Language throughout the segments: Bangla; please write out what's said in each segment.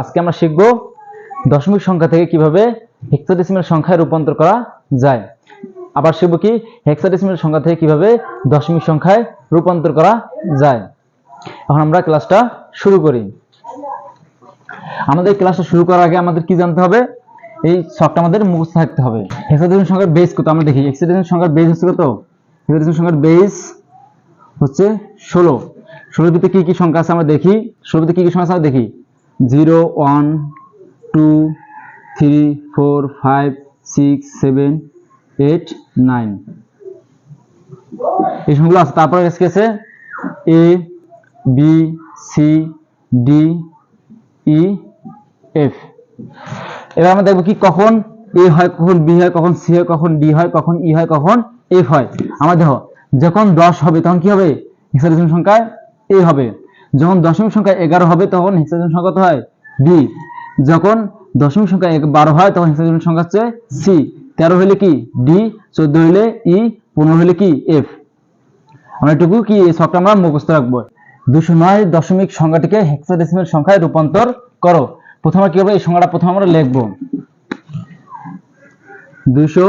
আজকে আমরা শিখব দশমিক সংখ্যা থেকে কীভাবে হেক্সাডেসিমেল সংখ্যায় রূপান্তর করা যায়। আবার শিখব কি হেক্সাডেসিমেল সংখ্যা থেকে কীভাবে দশমিক সংখ্যায় রূপান্তর করা যায়। এখন আমরা ক্লাসটা শুরু করি। আমাদের ক্লাসটা শুরু করার আগে আমাদের কি জানতে হবে? এই ছকটা আমাদের মুখস্থ থাকতে হবে। হেক্সাডেসিমেল সংখ্যার বেস কত? আমরা দেখি হেক্সাডেসিমেল সংখ্যার বেস হচ্ছে কত? হেক্সাডেসিমেল সংখ্যার বেস হচ্ছে ষোলো। ষোলোর ভিতরে কি কি সংখ্যা আছে আমরা দেখি? ষোলোর ভিতরে কি কি সংখ্যা আছে দেখি? Zero one two three four five six seven eight nine. এই সংখ্যাগুলো আছে। তারপরে আজকে আছে? A B C D E F এবার আমরা দেখব কি কখন এ হয়, কখন বি হয়, কখন সি হয়, কখন ডি হয়, কখন ই হয়, কখন এফ হয়। আমার দেখো, যখন দশ হবে, তখন কি হবে? হেক্সাডেসিমাল সংখ্যায় এ হবে। যখন দশমিক সংখ্যা এগারো হবে, তখন হেক্সাডেসিমাল সংখ্যা হয়? বি যখন দশমিক সংখ্যা বারো হয়, তখন হেক্সাডেসিমাল সংখ্যা হচ্ছে সি তেরো হলে কি? ডি চোদ্দ হলে ই পনেরো হলে কি? এফ আমরা এটুকু কি এই আমরা মুখস্থ রাখব? দুশো নয় দশমিক সংখ্যাটিকে হেক্সাডেসিমাল সংখ্যায় রূপান্তর করো। প্রথমে কি হবে? এই সংখ্যাটা প্রথমে আমরা লিখব। দুশো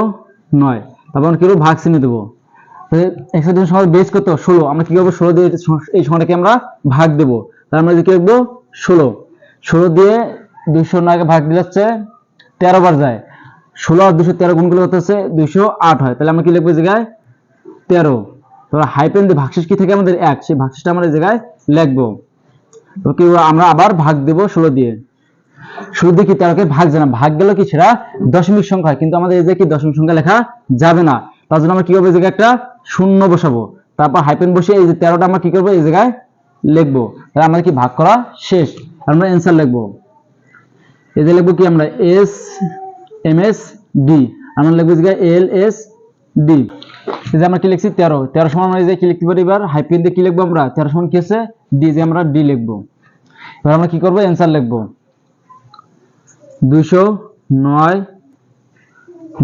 নয় তারপর কি ভাগ চিহ্ন দেবো। হেক্সাডেসিমাল সংখ্যার বেস কত? ষোলো। আমরা কি করব? ষোলো দিয়ে এই সংখ্যাটাকে আমরা ভাগ দেবো। তার আমরা কি লিখব ষোলো। ষোলো দিয়ে নয়কে ভাগ দিলে হচ্ছে তেরো বার যায়। ষোলো আর দুশো তেরো গুণ করলে কত হচ্ছে? দুশো আট হয়। তাহলে আমরা কি লিখব জায়গায়? তেরো। হাইপেন দিয়ে ভাগশেষ কি থাকে আমাদের এক? সেই ভাগশেষটা আমরা জায়গায় লিখব। তো কি আমরা আবার ভাগ দেব ষোলো দিয়ে। ষোলো দিয়ে কি তেরোকে ভাগ জানা ভাগ গেল কি সেটা দশমিক সংখ্যা কিন্তু আমাদের এই যে কি দশমিক সংখ্যা লেখা যাবে না। তার জন্য আমরা কি করব? এই জায়গায় একটা শূন্য বসাবো। তারপর হাইপেন বসিয়ে এই যে তেরোটা আমরা কি করব? এই জায়গায় লিখব। তাহলে আমাদের কি ভাগ করা শেষ? আমরা অ্যান্সার লিখব। এই যে লিখব কি আমরা? এস এম এস ডি আমরা লিখব জায়গায় এল এস ডি এই যে আমরা কি লিখছি? তেরো। তেরো সমান আমরা এই যে কি লিখতে পারি এবার? হাইপেন দিয়ে কি লিখব আমরা? তেরো সমান কি আছে? ডি যে আমরা ডি লিখব। এবার আমরা কি করব? অ্যান্সার লিখব। দুইশো নয়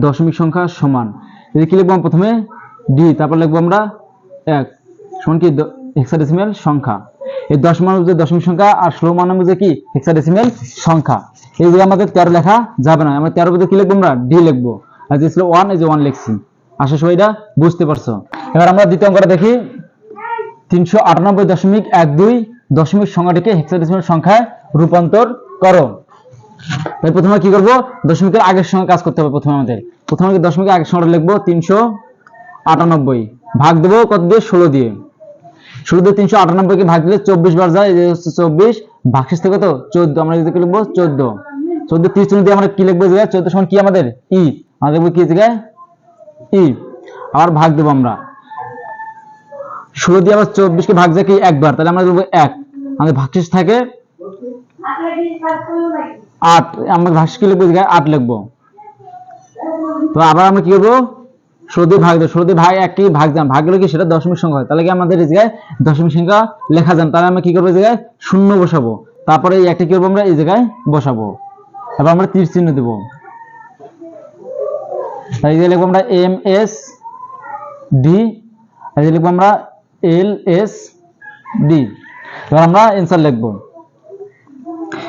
দশমিক সংখ্যা সমান। এই কি লিখব প্রথমে? ডি তারপর লিখব আমরা এক, সমান কি? হেক্সাডেসিমেল সংখ্যা। এই দশ মান হচ্ছে দশমিক সংখ্যা আর ষোলো মান হচ্ছে কি? হেক্সাডেসিমেল সংখ্যা। এই যে আমাদের তেরো লেখা যাবে না। আমরা তেরো ভিতরে কি লিখব আমরা? ডি লিখব। আর যে ছিল ওয়ান এই যে ওয়ান লিখছি। আশা সবাই এটা বুঝতে পারছ। এবার আমরা দ্বিতীয় অঙ্কটা দেখি। তিনশো আটানব্বই দশমিক এক দুই দশমিক সংখ্যাটিকে হেক্সাডেসিমেল সংখ্যায় রূপান্তর করো। তাই প্রথমে কি করব? দশমিকের আগের সঙ্গে কাজ করতে হবে প্রথমে আমাদের। প্রথমে দশমিকের আগের সংখ্যাটা লিখব তিনশো আটানব্বই। ভাগ দেবো কত দিয়ে? ষোলো দিয়ে। ষোলো দিয়ে তিনশো আটানব্বইকে ভাগ দিলে চব্বিশ বার যায় চব্বিশ। ভাগশেষ থেকে কত? চোদ্দ। আমরা যদি লিখব চোদ্দ। চোদ্দ ত্রিশ দিয়ে আমরা কি লিখব জায়গায়? চোদ্দ সমান কি আমাদের? ই। আমরা লিখব কি জায়গায়? ই। আবার ভাগ দেবো আমরা। ষোলো দিয়ে আবার চব্বিশকে ভাগ যায় কি? একবার। তাহলে আমরা লিখব এক। আমাদের ভাগশেষ থাকে আট, আমরা ভাগশেষ কি লিখব? আট লিখব। তো আবার আমরা কি করব? দিয়ে ভাগ ষোলো ভাগ একটি ভাগ যান ভাগ কি? সেটা দশমিক সংখ্যা তাহলে কি আমাদের এই জায়গায় দশমিক সংখ্যা লেখা যান তাহলে আমরা কি করব জায়গায় শূন্য বসাবো। তারপরে এই একটা কি করব আমরা? এই জায়গায় বসাবো। এবার আমরা তীর চিহ্ন দেবো। এই যে লিখব আমরা এম এস ডি। এই লিখব আমরা এল এস ডি। এবার আমরা অ্যান্সার লিখব।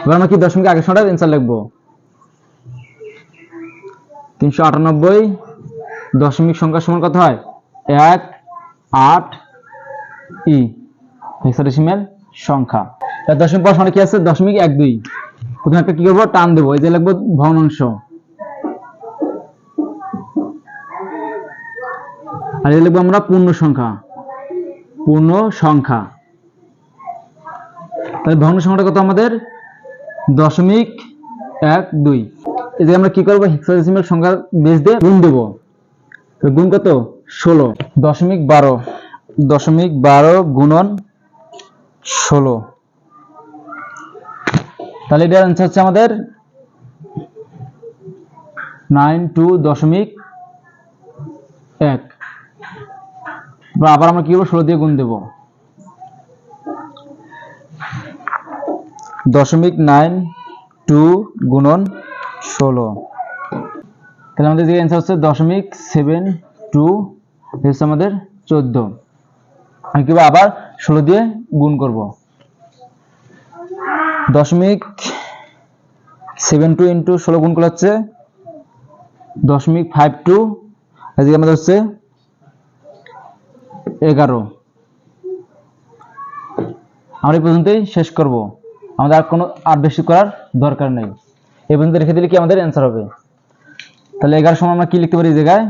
এবার আমরা কি দশমিক আগের সংখ্যার অ্যান্সার লিখব? তিনশো আটানব্বই দশমিক সংখ্যা সমান কত হয়? এক, আট, ই। হেক্সাডেসিমেল সংখ্যা। তার দশমিক পর সমান কি আছে? দশমিক এক দুই। প্রথমে একটা কি করব? টান দেবো। এই যে লিখব ভগ্নাংশ আর এই লিখব আমরা পূর্ণ সংখ্যা। পূর্ণ সংখ্যা। তাহলে ভগ্ন সংখ্যাটা কত আমাদের? দশমিক এক দুই। যে আমরা কি করব? হেক্সাডেসিমেল সংখ্যার বেস দিয়ে গুণ দেবো। গুণ কত? ষোলো। দশমিক বারো। দশমিক বারো গুণন ষোলো। তাহলে এটার অ্যান্সার হচ্ছে আমাদের নাইন টু দশমিক এক। আবার আমরা কি করব? ষোলো দিয়ে গুণ দেবো। দশমিক নাইন টু গুণন ষোলো। তাহলে আমাদের যে অ্যান্সার হচ্ছে দশমিক সেভেন টু হচ্ছে আমাদের চোদ্দ। আমি কীভাবে আবার ষোলো দিয়ে গুণ করব? দশমিক সেভেন টু ইন্টু ষোলো গুণ করলে হচ্ছে দশমিক ফাইভ টু, এদিকে আমাদের হচ্ছে এগারো। আমরা এই পর্যন্তই শেষ করব। আমাদের আর কোনো আর বেশি করার দরকার নেই। এই পর্যন্ত রেখে দিলে কি আমাদের অ্যান্সার হবে? তাহলে এগারো সময় আমরা কি লিখতে পারি জায়গায়?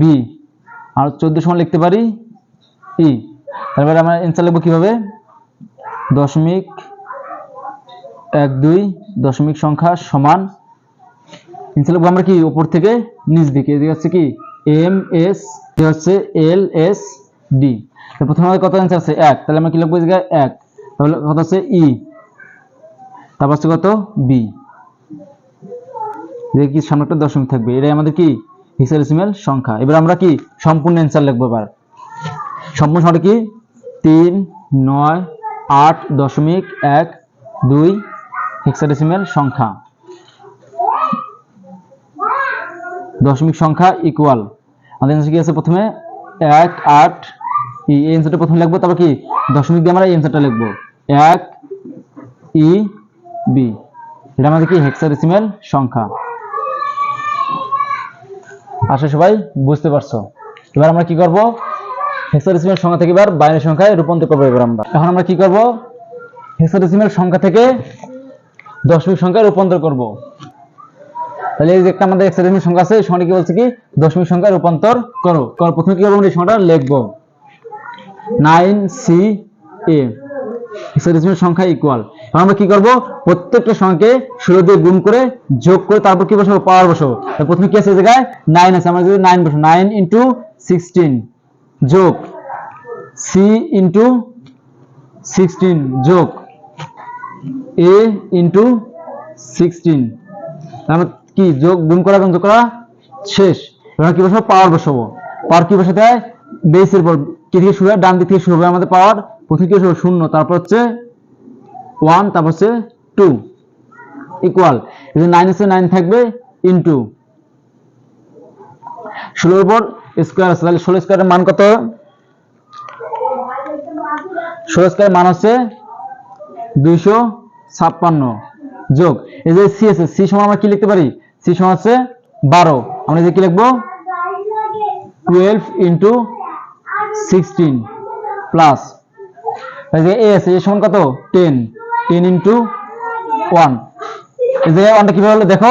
বি আর চোদ্দ সময় লিখতে পারি ই তারপরে আমরা অ্যান্সার লিখব কীভাবে? দশমিক এক দুই দশমিক সংখ্যা সমান। অ্যান্সার লিখব আমরা কি? উপর থেকে নিচ দিকে। এদিকে হচ্ছে কি? এম এস হচ্ছে এল এস ডি প্রথমে আমাদের কত অ্যান্সার আছে? এক। তাহলে আমরা কি লিখব এক। তাহলে কত হচ্ছে ই। তারপর হচ্ছে কত? বি কি সামনে একটা দশমিক থাকবে? এটাই আমাদের কি? হিক্সাডেসিমাল সংখ্যা। এবার আমরা কি? সম্পূর্ণ অ্যান্সার লিখব এবার। সম্পূর্ণ সংখ্যা কি? তিন, নয়, আট, দশমিক, এক, দুই হেক্সাডেসিমাল সংখ্যা। দশমিক সংখ্যা ইকুয়াল আমাদের কি আছে প্রথমে? এক, আট ই এই অ্যান্সারটা প্রথমে লিখব, তারপর কি? দশমিক দিয়ে আমরা এই অ্যান্সারটা লিখব। এক, ই বি এটা আমাদের কি? হেক্সাডেসিমাল সংখ্যা। আশা সবাই, বুঝতে পারছ? এবার আমরা কি করব? হেক্সাডেসিমাল সংখ্যা থেকে এবার বাইরের সংখ্যায় রূপান্তর করব এবার আমরা। এখন আমরা কি করব? হেক্সাডেসিমাল সংখ্যা থেকে দশমিক সংখ্যায় রূপান্তর করব। তাহলে এই যে একটা আমাদের হেক্সাডেসিমাল সংখ্যা আছে এই কি বলছে কি? দশমিক সংখ্যায় রূপান্তর করো, প্রথমে কি করব? আমরা এই সংখ্যাটা লিখব। Nine C A. হেক্সাডেসিমাল সংখ্যা ইকুয়াল আমরা কি করব? প্রত্যেকটা সংখ্যাকে ষোলো দিয়ে গুণ করে যোগ করে তারপর কি বসাবো? পাওয়ার বসাবো। প্রথমে কি আছে জায়গায়? নাইন আছে। আমরা যদি নাইন বসাবো, নাইন ইন্টু সিক্সটিন যোগ। সি ইন্টু সিক্সটিন যোগ। এ ইন্টু সিক্সটিন তারপর কি যোগ, গুণ করা এবং যোগ করা? শেষ। এবার কি বসাবো? পাওয়ার বসাবো। পাওয়ার কি বসাতে হয়? বেসের পর কি থেকে শুরু হয়? ডান দিক থেকে শুরু হবে আমাদের পাওয়ার প্রথমে কি বসাবো শূন্য, তারপর হচ্ছে ওয়ান তারপর হচ্ছে টু ইকুয়াল এই নাইন আছে নাইন থাকবে ইন্টু ষোলোর উপর স্কোয়ার আছে, তাহলে ষোলো স্কোয়ারের মান কত? ষোলো স্কোয়ারের মান হচ্ছে দুইশো ছাপ্পান্ন। যোগ, এই যে সি আছে সি সমান আমরা কি লিখতে পারি? সি সমান হচ্ছে বারো। আমরা যে কি লিখব? Twelve into sixteen plus A আছে এ সমান কত? টেন টেন ইন্টু ওয়ান এই জায়গায় ওয়ানটা কীভাবে হলো? দেখো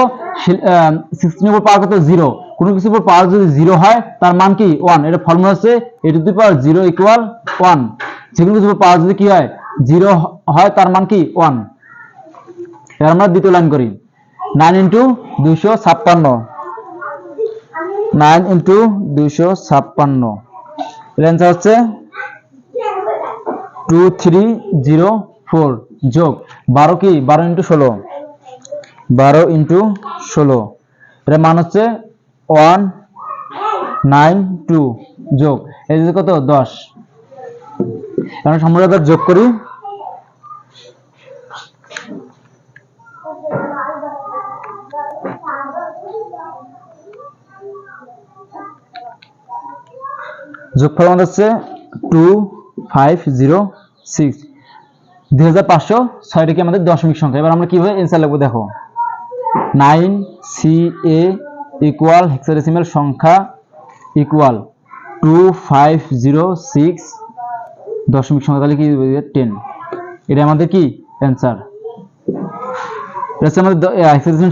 সিক্সটিনের উপর পাওয়ার কত? জিরো কোনো কিছুর উপর পাওয়ার যদি জিরো হয়, তার মান কি? ওয়ান এটা ফর্মুলা হচ্ছে A to the power zero equal one যে কিছুর পাওয়ার যদি কি হয়? জিরো হয়, তার মান কি? ওয়ান এবার আমরা দ্বিতীয় লাইন করি। নাইন ইন্টু দুইশো ছাপ্পান্ন। নাইন ইন্টু দুইশো ছাপ্পান্ন। অ্যান্সার হচ্ছে টু থ্রি জিরো ফোর যোগ বারো কি? বারো ইন্টু ষোলো। বারো ইন্টু ষোলো। এর মান হচ্ছে ওয়ান নাইন টু যোগ। এই যে কত? দশ। এখন সম্পূর্ণ যোগ করি। যোগফল আমাদের হচ্ছে টু ফাইভ জিরো সিক্স দুই হাজার পাঁচশো ছয়টা কি আমাদের দশমিক সংখ্যা। এবার আমরা কীভাবে অ্যান্সার লিখব দেখো। Nine C A equal hexadecimal সংখ্যা equal two five zero six দশমিক সংখ্যা তাহলে কি টেন এটা আমাদের কি? অ্যান্সার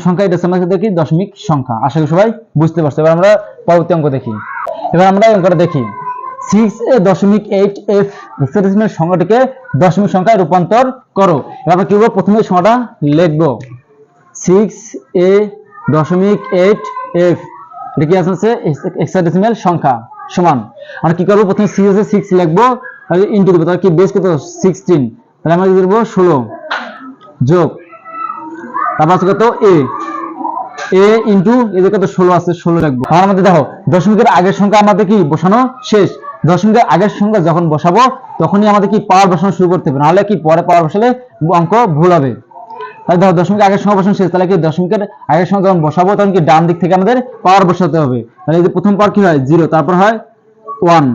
সংখ্যা এটা হচ্ছে দশমিক সংখ্যা। আশা করি সবাই বুঝতে পারছ। এবার আমরা পরবর্তী অঙ্ক দেখি। এবার আমরা অঙ্কটা দেখি। সিক্স দশমিক এইট এফ হেক্সাডেসিমাল সংখ্যাটিকে দশমিক সংখ্যায় রূপান্তর করো। এবার কি করব? প্রথমে সংখ্যাটা লিখব। সিক্স এ দশমিক এইট এফ এটা কি আছে? হেক্সাডেসিমাল সংখ্যা সমান। আমরা কি করব? প্রথমে সি আছে সিক্স লিখব। তাহলে ইন্টু দেবো তাহলে কি বেস কত? সিক্সটিন তাহলে আমরা কি দেবো ষোলো। যোগ তারপর আছে কত? এ। এ ইন্টু এদের কত? ষোলো আছে, ষোলো রাখব। আর আমাদের দেখো, দশমিকের আগের সংখ্যা আমাদের কি? বসানো শেষ। দশমিকের আগের সংখ্যা যখন বসাবো, তখনই আমাদের কি? পাওয়ার বসানো শুরু করতে হবে। নাহলে কি পরে পাওয়ার বসালে অঙ্ক ভুল হবে। তাহলে দেখো, দশমিকের আগের সংখ্যা বসানো শেষ। তাহলে কি দশমিকের আগের সংখ্যা যখন বসাবো, তখন কি ডান দিক থেকে আমাদের পাওয়ার বসাতে হবে। তাহলে এই যে প্রথম পাওয়ার কি হয়? জিরো তারপর হয় ওয়ান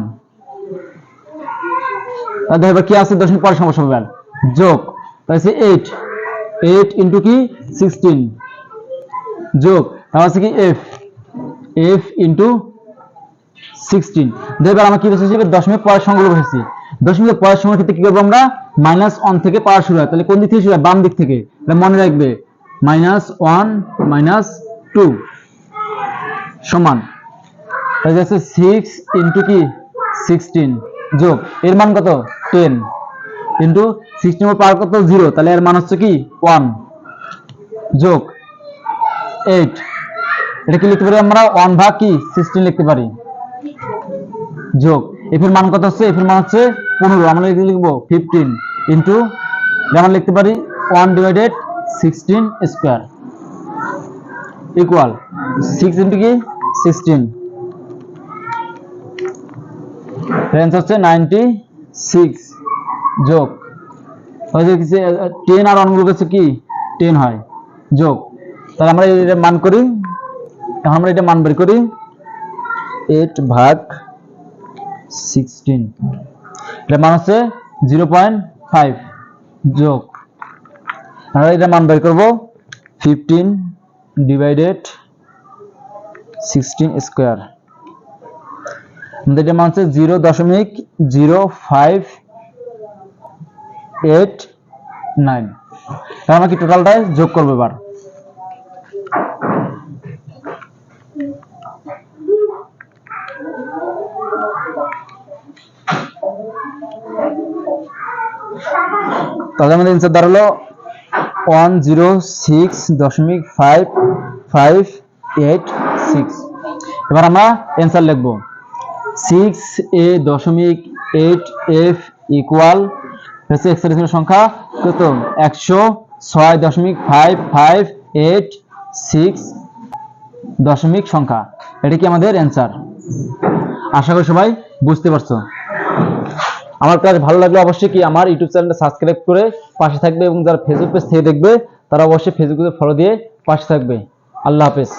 তাহলে দেখো কি আছে? দশমিক পরের সংখ্যা বসাবো যোগ। তাহলে এইট এইট ইন্টু কি? সিক্সটিন যোগ তারপর আছে কি এফ এফ ইন্টু সিক্সটিন এবার আমরা কি বসেছি? দশমিক পরের সংখ্যাগুলো বসেছি। দশমিকের পরের সংখ্যার ক্ষেত্রে কি করব আমরা? মাইনাস ওয়ান থেকে পাওয়া শুরু হয়। তাহলে কোন দিক থেকে শুরু হয়? বাম দিক থেকে। এটা মনে রাখবে মাইনাস ওয়ান মাইনাস টু সমান। তাহলে সিক্স ইন্টু কি? সিক্সটিন যোগ, এর মান কত? টেন ইন্টু সিক্সটিন পাওয়ার কত? জিরো তাহলে এর মান হচ্ছে কি? ওয়ান যোগ এইট এটা কি লিখতে পারি আমরা? ওয়ান ভাগ কি? সিক্সটিন লিখতে পারি। যোগ। এফ এর মান কত হচ্ছে? এফ এর মান হচ্ছে পনেরো। আমরা লিখে লিখব ফিফটিন ইন্টু আমরা লিখতে পারি one divided sixteen square equal six into কি? সিক্সটিন রেঞ্জ হচ্ছে নাইনটি সিক্স যোগ। কিছু টেন আর অনগুলো হচ্ছে কি? টেন হয়। যোগ। তাহলে আমরা এটা মান করি, এখন আমরা এটা মান বের করি এইট ভাগ সিক্সটিন এটা মান হচ্ছে জিরো পয়েন্ট ফাইভ যোগ। আমরা এটা মান বের করব ফিফটিন ডিভাইডেড সিক্সটিন স্কোয়ার আমাদের এটা মান হচ্ছে জিরো দশমিক জিরো ফাইভ এইট নাইন আমরা কি টোটালটাই যোগ করব এবার। তাহলে আমাদের অ্যান্সার দাঁড়াল ওয়ান জিরো সিক্স দশমিক ফাইভ ফাইভ এইট সিক্স এবার আমরা অ্যান্সার লিখব। সিক্স এ দশমিক এইট এফ ইকুয়াল হচ্ছে এক্সের সংখ্যা। কত একশো ছয় দশমিক ফাইভ ফাইভ এইট সিক্স দশমিক সংখ্যা। এটা কি আমাদের অ্যান্সার আশা করি সবাই বুঝতে পারছ। আমার কাজ ভালো লাগলে অবশ্যই কি আমার ইউটিউব চ্যানেলটা সাবস্ক্রাইব করে পাশে থাকবে এবং যারা ফেসবুক পেজ থেকে দেখবে, তারা অবশ্যই ফেসবুকে ফলো দিয়ে পাশে থাকবে। আল্লাহ হাফেজ।